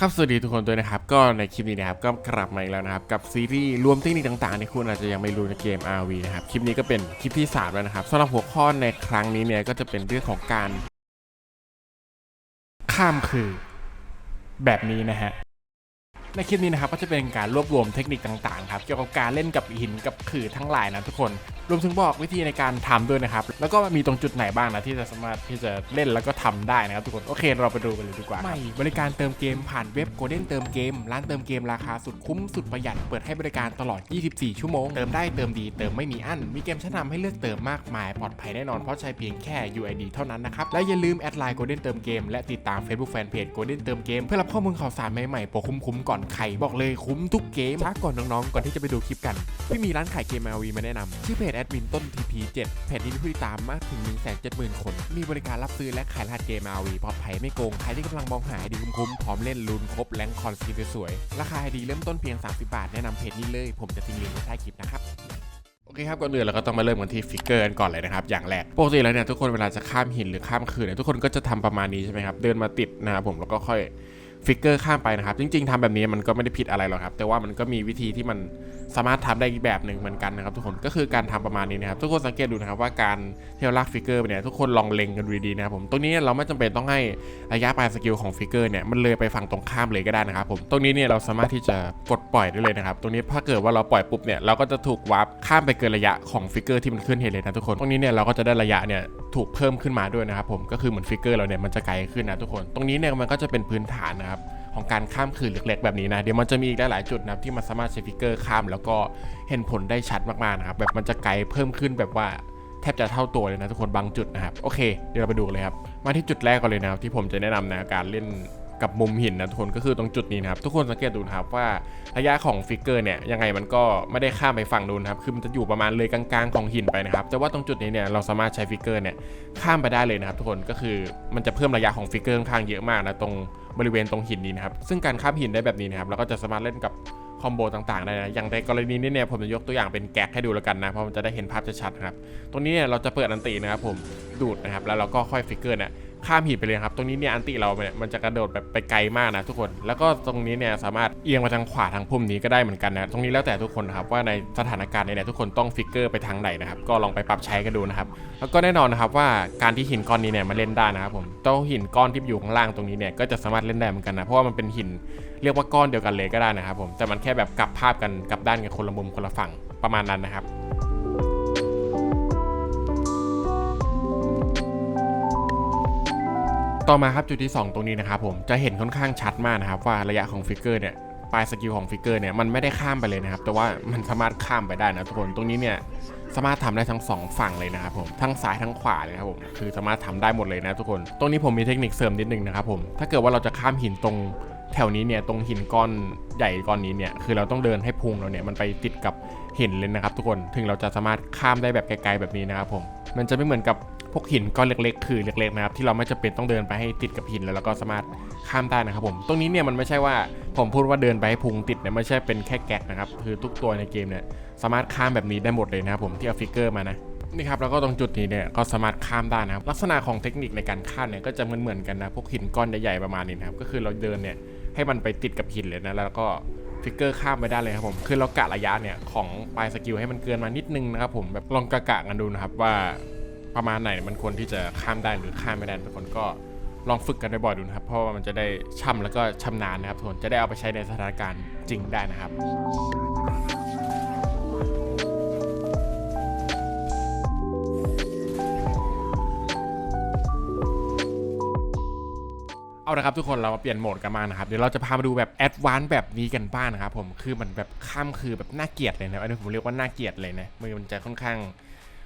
ครับสวัสดีทุกคนด้วยนะครับ ก็ในคลิปนี้นะครับก็กลับมาอีกแล้วนะครับ กับซีรีส์รวมเทคนิคต่างๆที่คุณอาจจะยังไม่รู้ในเกม RV นะครับ คลิปนี้ก็เป็นคลิปที่ 3 แล้วนะครับสำหรับหัวข้อในครั้งนี้เนี่ยก็จะเป็นเรื่องของการ ข้ามคือ แบบนี้นะฮะ ในคลิปนี้นะครับก็จะเป็นการรวบรวมเทคนิคต่างๆครับเกี่ยวกับการเล่นกับหินกับขื่อทั้งหลายนะทุกคน รวมถึงบอกวิธีในการทำด้วยนะครับแล้วก็มีตรงจุดไหนบ้างนะที่จะสามารถที่จะเล่นแล้วก็ทำได้นะครับทุกคนโอเค เราไปดูกันเลยดีกว่าใหม่บริการเติมเกมผ่านเว็บโกลเด้นเติมเกมร้านเติมเกมราคาสุดคุ้มสุดประหยัดเปิดให้บริการตลอด 24 ชั่วโมง เติมได้เติมดีเติมไม่มีอั้นมีเกมชั้นนำให้เลือกเติมมากมายปลอดภัยแน่นอนเพราะใช้เพียงแค่ UID เท่านั้นนะครับและอย่าลืมแอดไลน์โกลเด้นเติมเกมและติดตาม Facebook Fanpage โกลเด้นเติมเกมเพื่อรับข้อมูลข่าวสารใหม่ๆโปรคุ้มๆก่อนใครบอกเลยคุ้มทุกเกมช้าก่อนน้องๆ ก่อนที่จะไปดูคลิปกัน พี่มีร้านขายเกม RV มาแนะนำชื่อเพจแอดมินต้น TP7 เพจนี้มีผู้ติดตามมากถึง 170,000 คน มีบริการรับซื้อและขายรหัสเกม RV ปลอดภัยไม่โกง ใครที่กำลังมองหาไอดีคุ้มๆพร้อมเล่นลูนครบแรงคอนสกิลสวยๆราคาไอดีเริ่มต้นเพียง 30 บาทแนะนำเพจนี้เลย ผมจะทิ้งลิงก์ไว้ใต้คลิปนะครับโอเคครับก่อนอื่นเราก็ต้องมาเริ่มกันที่ฟิกเกอร์กันก่อนเลยนะครับอย่างแรกปกติแล้วเนี่ยทุกคนเวลาจะข้ามหินหรือข้ามคืนเนี่ยทุกคนก็จะทำประมาณนี้ใช่ไหมครับเดินมาติดนะครับผมแล้วก็ค่อย ฟิกเกอร์ข้ามไปนะครับ จริง ๆทำแบบนี้มันก็ไม่ได้ผิดอะไรหรอกครับ แต่ว่ามันก็มีวิธีที่มันสามารถทำได้อีกแบบหนึ่งเหมือนกันนะครับทุกคนก็คือการทำประมาณนี้นะครับทุกคนสังเกตดูนะครับว่าการเราลากฟิกเกอร์เนี่ยทุกคนลองเล็งกันดูดีๆนะครับผมตรงนี้เราไม่จำเป็นต้องให้ระยะปลายสกิลของฟิกเกอร์เนี่ยมันเลยไปฝั่งตรงข้ามเลยก็ได้นะครับผมตรงนี้เนี่ยเราสามารถที่จะกดปล่อยได้เลยนะครับตรงนี้ถ้าเกิดว่าเราปล่อยปุ๊บเนี่ยเราก็จะถูกวาร์ปข้ามไปเกินระยะของฟิกเกอร์ที่มันขึ้นเห็นเลยนะทุกคนตรงนี้เนี่ยเราก็จะได้ระยะเนี่ยถูกเพิ่มขึ้นมาด้วยนะครับผมก็คือเหมือนฟิกเกอร์เราเนี่ยมันจะไกลขึ้นนะทุกคน ตรงนี้เนี่ยมันก็จะเป็นพื้นฐานนะครับ ของการข้ามคืนเล็กๆแบบนี้นะ เดี๋ยวมันจะมีอีกหลายๆจุดนะที่มันสามารถใช้ฟิกเกอร์ข้าม แล้วก็เห็นผลได้ชัดมากๆนะครับแบบมันจะไกลเพิ่มขึ้นแบบว่าแทบจะเท่าตัวเลยนะทุกคนบางจุดนะครับโอเคเดี๋ยวเราไปดูเลยครับมาที่จุดแรกก่อนเลยนะครับที่ผมจะแนะนำนะการเล่น กับมุมหินนะทุกคนก็คือตรงจุดนี้นะครับ ทุกคนสังเกตดูนะครับว่าระยะของฟิกเกอร์เนี่ยยังไงมันก็ไม่ได้ข้ามไปฝั่งนู้นครับคือมันจะอยู่ประมาณเลยกลางๆของหินไปนะครับแต่ว่าตรงจุดนี้เนี่ยเราสามารถใช้ฟิกเกอร์เนี่ยข้ามไปได้เลยนะครับทุกคนก็คือมันจะเพิ่มระยะของฟิกเกอร์ค่อนข้างเยอะมากนะตรงบริเวณตรงหินนี้นะครับซึ่งการข้ามหินได้แบบนี้นะครับเราก็จะสามารถเล่นกับคอมโบต่างๆได้นะอย่างในกรณีนี้เนี่ยผมจะยกตัวอย่างเป็นแก๊กให้ดูแล้วกันนะเพราะมันจะได้เห็นภาพชัดๆครับตรงนี้เนี่ยเราจะเปิดอันตินะครับผมดูดนะครับแล้วเราก็ค่อยฟิกเกอร์เนี่ย ข้ามหินไปเลยครับ ตรงนี้เนี่ยอันติเราเนี่ยมันจะกระโดดแบบไปไกลมากนะทุกคน แล้วก็ตรงนี้เนี่ยสามารถเอียงมาทางขวาทางพุ่มนี้ก็ได้เหมือนกันนะตรงนี้แล้วแต่ทุกคนครับว่าในสถานการณ์เนี่ยทุกคนต้องฟิกเกอร์ไปทางไหนนะครับก็ลองไปปรับใช้กันดูนะครับแล้วก็แน่นอนนะครับว่าการที่หินก้อนนี้เนี่ยมาเล่นได้นะครับผมเจ้าหินก้อนที่อยู่ข้างล่างตรงนี้เนี่ยก็จะสามารถเล่นได้เหมือนกันนะเพราะว่ามันเป็นหินเรียกว่าก้อนเดียวกันเลยก็ได้นะครับผมแต่มันแค่แบบกลับภาพกันกลับด้านกันคนละมุมคนละฝั่งประมาณนั้นนะครับ ต่อมาครับจุดที่ 2 ตรงนี้นะครับผมจะเห็นค่อนข้างชัดมากนะครับว่าระยะของฟิกเกอร์เนี่ยปลายสกิลของฟิกเกอร์เนี่ยมันไม่ได้ข้ามไปเลยนะครับ แต่ว่ามันสามารถข้ามไปได้นะทุกคนตรงนี้เนี่ยสามารถทำได้ทั้งสองฝั่งเลยนะครับผมทั้งซ้ายทั้งขวาเลยครับผมคือสามารถทำได้หมดเลยนะทุกคนตรงนี้ผมมีเทคนิคเสริมนิดนึงนะครับผมถ้าเกิดว่าเราจะข้ามหินตรงแถวนี้เนี่ยตรงหินก้อนใหญ่ก้อนนี้เนี่ยคือเราต้องเดินให้พุงเราเนี่ยมันไปติดกับหินเลยนะครับ ทุกคนถึงเราจะสามารถข้ามได้แบบไกลๆแบบนี้นะครับผมมันจะไม่เหมือนกับ พวกหินก้อนเล็กๆคือเล็กๆนะครับที่เราไม่จำเป็นต้องเดินไปให้ติดกับหินแล้วเราก็สามารถข้ามได้นะครับผม ตรงนี้เนี่ยมันไม่ใช่ว่าผมพูดว่าเดินไปให้พุงติดเนี่ยไม่ใช่เป็นแค่แก๊กนะครับคือทุกตัวในเกมเนี่ยสามารถข้ามแบบนี้ได้หมดเลยนะครับผมที่เอาฟิกเกอร์มานะนี่ครับแล้วก็ตรงจุดนี้เนี่ยก็สามารถข้ามได้นะครับลักษณะของเทคนิคในการข้ามเนี่ยก็จะเหมือนๆกันนะพวกหินก้อนใหญ่ๆประมาณนี้นะครับก็คือเราเดินเนี่ยให้มันไปติดกับหินเลยนะแล้วก็ฟิกเกอร์ข้ามไปได้เลยครับผมคือเรากะระยะเนี่ยของปลายสกิลให้มันเกินมานิดนึงนะครับผมแบบลองกะกะกันดูนะครับว่า ประมาณไหนมันควรที่จะข้ามได้หรือข้ามไม่ได้ทุกคนก็ลองฝึกกันบ่อยๆดูนะครับ เพราะว่ามันจะได้ช่ำแล้วก็ชำนาญนะครับทุกคนจะได้เอาไปใช้ในสถานการณ์จริงได้นะครับเอาละครับทุกคนเรามาเปลี่ยนโหมดกันมานะครับเดี๋ยวเราจะพามาดูแบบแอดวานซ์แบบนี้กันบ้างนะครับผมคือมันแบบข้ามคือแบบน่าเกลียดเลยนะอันนี้ผมเรียกว่าน่าเกลียดเลยนะมือมันจะค่อนข้าง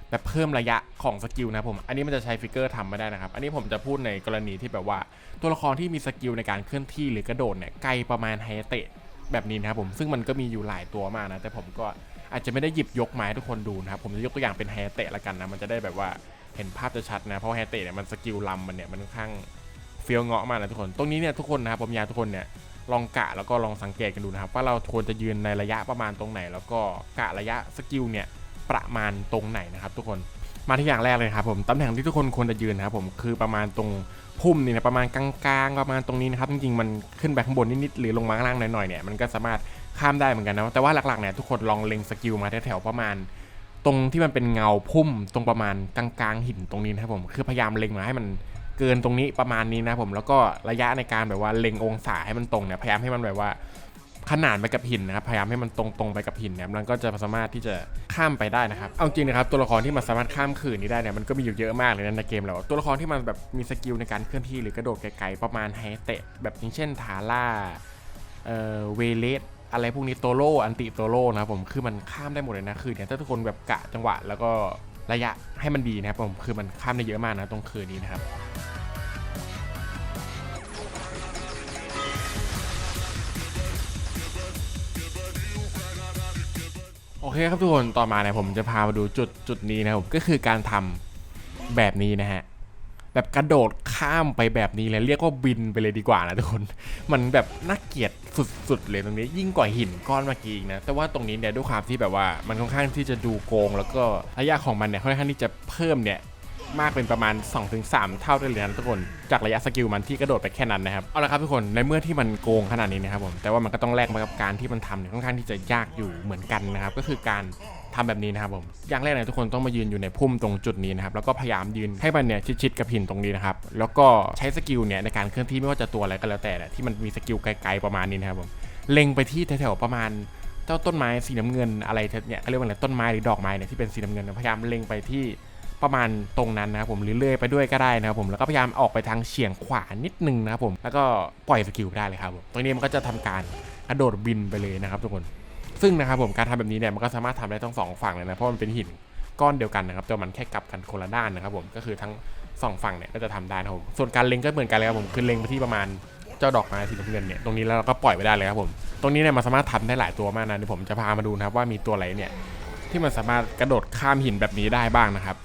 แบบเพิ่มระยะของสกิลนะผม อันนี้มันจะใช้ฟิกเกอร์ทำไม่ได้นะครับ อันนี้ผมจะพูดในกรณีที่แบบว่า ตัวละครที่มีสกิลในการเคลื่อนที่หรือกระโดดเนี่ยไกลประมาณไฮเตะแบบนี้นะครับผมซึ่งมันก็มีอยู่หลายตัวมากนะ แต่ผมก็อาจจะไม่ได้หยิบยกมาให้ทุกคนดูนะครับ ผมจะยกตัวอย่างเป็นไฮเตะละกันนะ มันจะได้แบบว่าเห็นภาพจะชัดนะ เพราะไฮเตะเนี่ยมันสกิลลำมันเนี่ยมันค่อนข้างเฟี้ยวเงาะมากนะทุกคน ตรงนี้เนี่ยทุกคนนะครับผมอยากทุกคนเนี่ยลองกะแล้วก็ลองสังเกตกันดูนะครับว่าเราควรจะยืนในระยะประมาณตรงไหน แล้วก็กะระยะสกิลเนี่ย ประมาณตรงไหนนะครับ ทุกคนมาที่อย่างแรกเลยครับผมตำแหน่งที่ทุกคนควรจะยืนนะครับผมคือประมาณตรงพุ่มนี่นะประมาณกลางๆ ประมาณตรงนี้นะครับจริงๆมันขึ้นไปข้างบนนิดๆหรือลงมาข้างล่างหน่อยๆเนี่ยมันก็สามารถข้ามได้เหมือนกันนะแต่ว่าหลักๆเนี่ยทุกคนลองเล็งสกิลมาแถวๆประมาณ ตรงที่มันเป็นเงาพุ่มตรงประมาณกลางๆหินตรงนี้นะครับผมคือพยายามเล็งมาให้มันเกินตรงนี้ประมาณนี้นะผมแล้วก็ระยะในการแบบว่าเล็งองศาให้มันตรงเนี่ยพยายามให้มันแบบว่า ขนานไปกับหินนะครับพยายามให้มันตรงๆไปกับหินเนี่ยมันก็จะสามารถที่จะข้ามไปได้นะครับเอาจริงนะครับตัวละครที่มันสามารถข้ามขื่นนี้ได้เนี่ยมันก็มีอยู่เยอะมากเลยนะในเกมเราตัวละครที่มันแบบมีสกิลในการเคลื่อนที่หรือกระโดดไกลๆประมาณไฮเตะแบบอย่างเช่นทาร่าเอ่อเวเลสอะไรพวกนี้โตโรอันติโตโรนะครับผมคือมันข้ามได้หมดเลยนะคือเนี่ยถ้าทุกคนแบบกะจังหวะแล้วก็ระยะให้มันดีนะครับผมคือมันข้ามได้เยอะมากนะตรงคืนนี้นะครับ โอเคครับทุกคน ต่อมาเนี่ยผมจะพามาดูจุดจุดนี้นะครับก็คือการทำแบบนี้นะฮะ แบบกระโดดข้ามไปแบบนี้เลยเรียกว่าบินไปเลยดีกว่านะทุกคน มันแบบน่าเกลียดสุดๆเลยตรงนี้ ยิ่งกว่าหินก้อนเมื่อกี้อีกนะ แต่ว่าตรงนี้เนี่ยด้วยความที่แบบว่ามันค่อนข้างที่จะดูโกง แล้วก็ระยะของมันเนี่ยค่อนข้างที่จะเพิ่มเนี่ย มากเป็นประมาณ 2-3 เท่าได้เลยนะทุกคน จากระยะสกิลมันที่กระโดดไปแค่นั้นนะครับ เอาละครับทุกคน ในเมื่อที่มันโกงขนาดนี้นะครับผม แต่ว่ามันก็ต้องแลกมากับการที่มันทำเนี่ยค่อนข้างที่จะยากอยู่เหมือนกันนะครับ ก็คือการทำแบบนี้นะครับผม อย่างแรกเนี่ยทุกคนต้องมายืนอยู่ในพุ่มตรงจุดนี้นะครับ แล้วก็พยายามยืนให้มันเนี่ยชิดๆกับหินตรงนี้นะครับ แล้วก็ใช้สกิลเนี่ยในการเคลื่อนที่ไม่ว่าจะตัวอะไรก็แล้วแต่แหละที่มันมีสกิลไกลๆประมาณนี้นะครับผม เล็งไปที่แถวๆประมาณเจ้าต้นไม้สีน้ำเงินอะไรเนี่ยเขาเรียกว่าอะไรต้นไม้หรือดอกไม้เนี่ยที่เป็นสีน้ำเงินพยายามเล็งไปที่ ประมาณตรงนั้นนะครับผมหรือเลื่อยไปด้วยก็ได้นะครับผมแล้วก็พยายามออกไปทางเฉียงขวานิดนึงนะครับผมแล้วก็ปล่อยสกิลไได้เลยครับผมตรงนี้มันก็จะทำการกระโดดบินไปเลยนะครับทุกคน ซึ่งนะครับผมการทำแบบนี้เนี่ยมันก็สามารถทำได้ทั้งสองฝั่งเลยนะเพราะมันเป็นหินก้อนเดียวกันนะครับแต่มันแค่กลับกันคนละด้านนะครับผมก็คือทั้งสองฝั่งเนี่ยก็จะทำได้นะครับผมส่วนการเล็งก็เหมือนกันเลยครับผมคือเล็งไปที่ประมาณเจ้าดอกไม้สีน้ำเงินเนี่ยตรงนี้แล้วเราก็ปล่อยไปได้เลยครับผมตรงนี้เนี่ยมันสามารถทำได้หลายตัวมากนะเดี๋ยวผมจะพามาดูนะครับว่ามีตัวอะไรเนี่ยที่มันสามารถกระโดดข้ามหินแบบนี้ได้บ้างนะครับ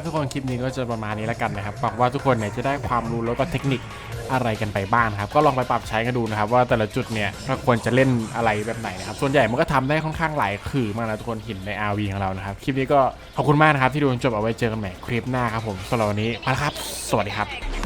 ครับทุกคนคลิปนี้ก็จะประมาณนี้แล้วกันนะครับหวังว่าทุกคนเนี่ยจะได้ความรู้แล้วก็เทคนิคอะไรกันไปบ้างครับก็ลองไปปรับใช้กันดูนะครับว่าแต่ละจุดเนี่ยเราควรจะเล่นอะไรแบบไหนนะครับส่วนใหญ่มันก็ทำได้ค่อนข้างหลายขื่อมากนะทุกคนหินใน RV ของเรานะครับคลิปนี้ก็ขอบคุณมากนะครับที่ดูจนจบเอาไว้เจอกันใหม่คลิปหน้าครับผมสำหรับวันนี้ไปแล้วครับ สวัสดีครับ